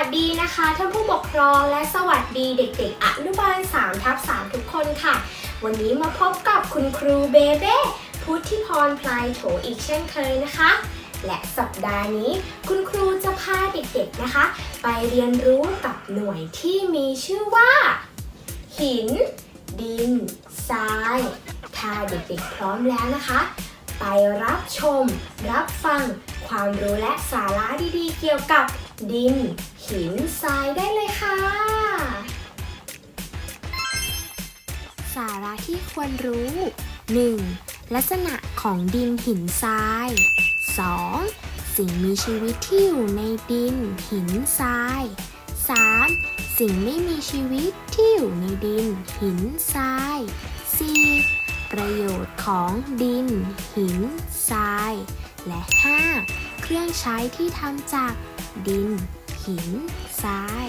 วัสดีนะคะท่านผู้ปกครองและสวัสดีเด็กๆอนุบาล3ทับ3ทุกคนค่ะ วันนี้มาพบกับคุณครูเบเบ้พุทธิพรพลายโถอีกเช่นเคยนะคะ และสัปดาห์นี้คุณครูจะพาเด็กๆนะคะ ไปเรียนรู้กับหน่วยที่มีชื่อว่า หิน ดินทราย ถ้าเด็กๆพร้อมแล้วนะคะ ไปรับชม รับฟัง ความรู้และสาระดีๆ เกี่ยวกับ ดิน หินทรายได้เลยค่ะ สาระที่ควรรู้ 1. ลักษณะของดินหินทราย 2. สิ่งมีชีวิตที่อยู่ในดิน หินทราย 3. สิ่งไม่มีชีวิตที่อยู่ในดิน หินทราย 4. ประโยชน์ของดิน หินทราย และ 5. เครื่องใช้ที่ทำจากดิน หิน ทราย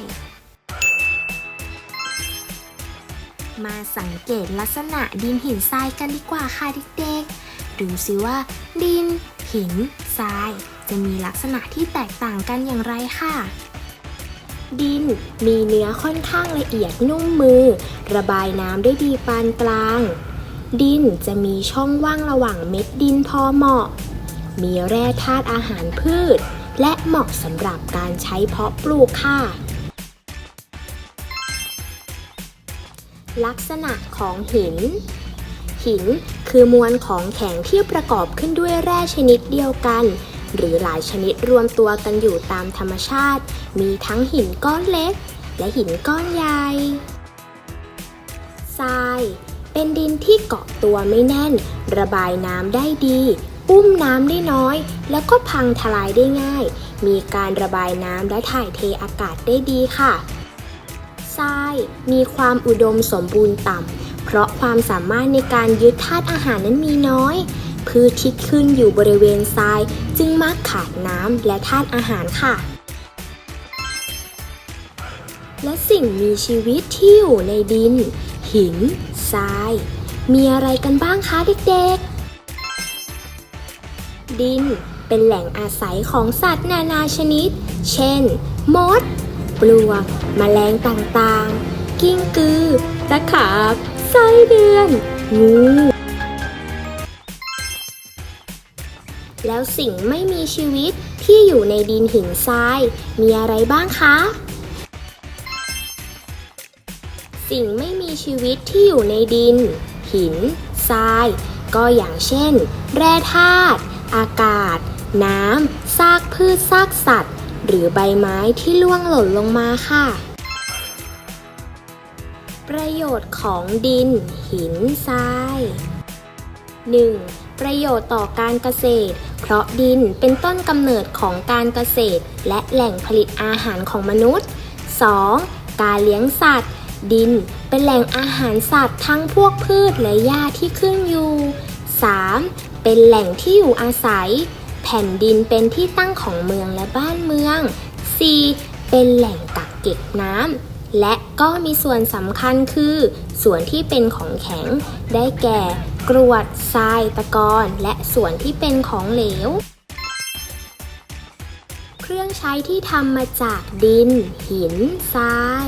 มาสังเกตลักษณะดินหินทรายกันดีกว่าค่ะเด็กๆ ดูสิว่า ดิน หิน ทราย จะมีลักษณะที่แตกต่างกันอย่างไรค่ะ ดินมีเนื้อค่อนข้างละเอียดนุ่มมือ ระบายน้ำได้ดีปานกลาง ดินจะมีช่องว่างระหว่างเม็ดดินพอเหมาะ มีแร่ธาตุอาหารพืช และเหมาะสำหรับการใช้เพาะปลูกค่ะ ลักษณะของหิน หินคือมวลของแข็งที่ประกอบขึ้นด้วยแร่ชนิดเดียวกัน หรือหลายชนิดรวมตัวกันอยู่ตามธรรมชาติ มีทั้งหินก้อนเล็ก และหินก้อนใหญ่ทรายเป็นดินที่เกาะตัวไม่แน่น ระบายน้ำได้ดี อุ้มน้ำได้น้อย แล้วก็พังทลายได้ง่าย มีการระบายน้ำและถ่ายเทอากาศได้ดีค่ะทรายมีความอุดมสมบูรณ์ต่ำ เพราะความสามารถในการยึดธาตุอาหารนั้นมีน้อยพืชที่ขึ้นอยู่บริเวณทราย จึงมักขาดน้ำและธาตุอาหารค่ะ และสิ่งมีชีวิตที่อยู่ในดิน หิน ทราย มีอะไรกันบ้างคะเด็กๆ ดิน เป็นแหล่งอาศัยของสัตว์นานาชนิด เช่น มด ปลวกแมลงต่างๆ กิ้งกือ ตะขาบ ไส้เดือน งู แล้วสิ่งไม่มีชีวิตที่อยู่ในดินหินทราย มีอะไรบ้างคะ สิ่งไม่มีชีวิตที่อยู่ในดิน หินทราย ก็อย่างเช่น แร่ธาตุ อากาศ น้ำ ซากพืช ซากสัตว์ หรือใบไม้ที่ล่วงหล่นลงมาค่ะ ประโยชน์ของดิน หิน ทราย 1. ประโยชน์ต่อการเกษตร เพราะดินเป็นต้นกำเนิดของการเกษตร และแหล่งผลิตอาหารของมนุษย์ 2. การเลี้ยงสัตว์ ดินเป็นแหล่งอาหารสัตว์ทั้งพวกพืชและหญ้าที่ขึ้นอยู่ 3. เป็นแหล่งที่อยู่อาศัย แผ่นดินเป็นที่ตั้งของเมืองและบ้านเมือง 4. เป็นแหล่งกักเก็บน้ำ และก็มีส่วนสำคัญคือ ส่วนที่เป็นของแข็ง ได้แก่กรวด ทราย ตะกอนและส่วนที่เป็นของเหลว เครื่องใช้ที่ทำมาจากดิน หิน ทราย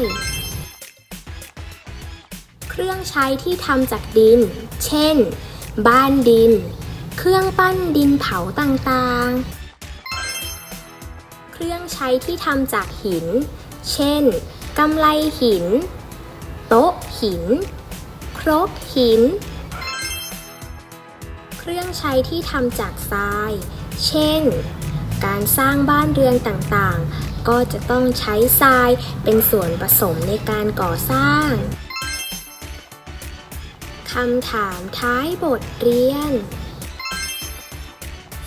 เครื่องใช้ที่ทำจากดิน เช่น บ้านดิน เครื่องปั้นดินเผาต่างๆ เครื่องใช้ที่ทำจากหิน เช่นกำไลหิน โต๊ะหิน ครกหิน เครื่องใช้ที่ทำจากทราย เช่น การสร้างบ้านเรือนต่างๆ ก็จะต้องใช้ทรายเป็นส่วนผสมในการก่อสร้าง คำถามท้ายบทเรียน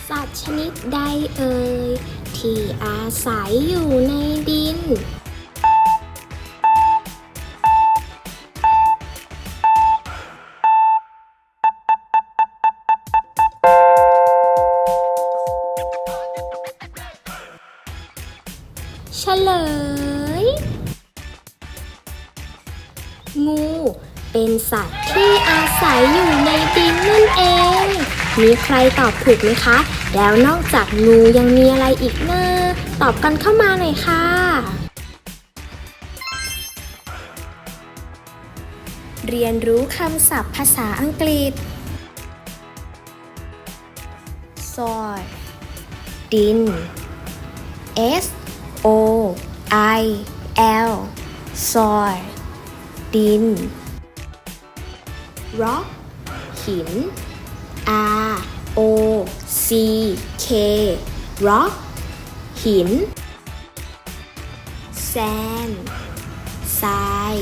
สัตว์ชนิดใดเอ่ย ที่อาศัยอยู่ในดิน เฉลย งู เป็นสัตว์ที่อาศัยอยู่ในดินนั่นเอง มีใครตอบถูกไหมคะ แล้วนอกจากงูยังมีอะไรอีกนะตอบกันเข้ามาหน่อยค่ะ เรียนรู้คำศัพท์ภาษาอังกฤษ soil ดิน S O I L soil ดิน rock หิน R O C K rock หิน sand ทราย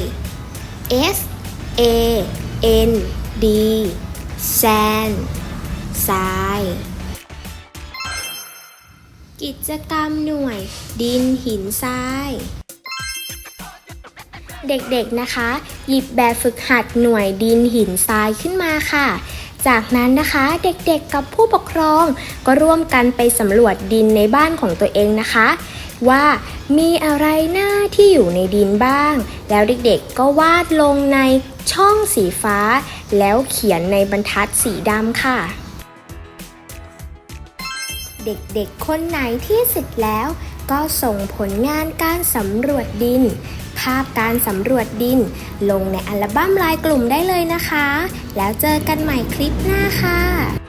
S A N D sand ทราย กิจกรรมหน่วย ดินหินทราย เด็กๆนะคะ หยิบแบบฝึกหัดหน่วยดินหินทรายขึ้นมาค่ะ จากนั้นนะคะเด็กๆกับผู้ปกครองก็ร่วมกันไปสำรวจดินในบ้านของตัวเองนะคะ ว่ามีอะไรหน้าที่อยู่ในดินบ้าง แล้วเด็กๆก็วาดลงในช่องสีฟ้า แล้วเขียนในบรรทัดสีดำค่ะ เด็กๆคนไหนที่เสร็จแล้วก็ส่งผลงานการสำรวจดิน ภาพการสำรวจดิน ลงในอัลบั้มลายกลุ่มได้เลยนะคะ แล้วเจอกันใหม่คลิปหน้าค่ะ